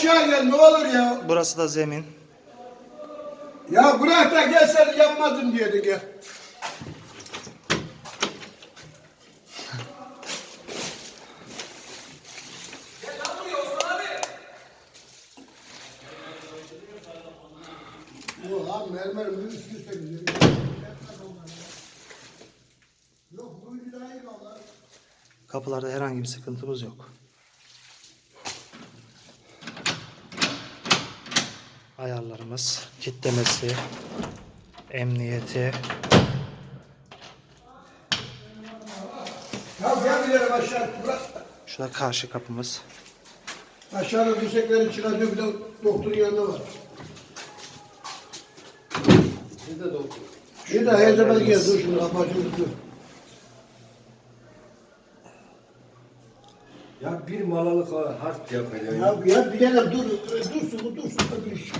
aşağı gel ne olur ya. Burası da zemin. Ya bırak da gel sen yapmadın diyordun gel. Mermer üst üste gidiyor. Kapılarda herhangi bir sıkıntımız yok. Ayarlarımız, kitlemesi, emniyeti. Ya gel gidelim aşağı bırak. Şurada karşı kapımız. Aşağıda dirsekleri çıkartıyor bir de doktorun yanında var. Bir de doktor. Bir de her zaman gel dur şunu kapatayım dur. Ya bir malalık harp yapacağım. Ya, ya bir tane dur, dursun, dursun, öbürü çıktı, dur.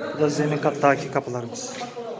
Bu da zemin kattaki kapılarımız. Kapatacak.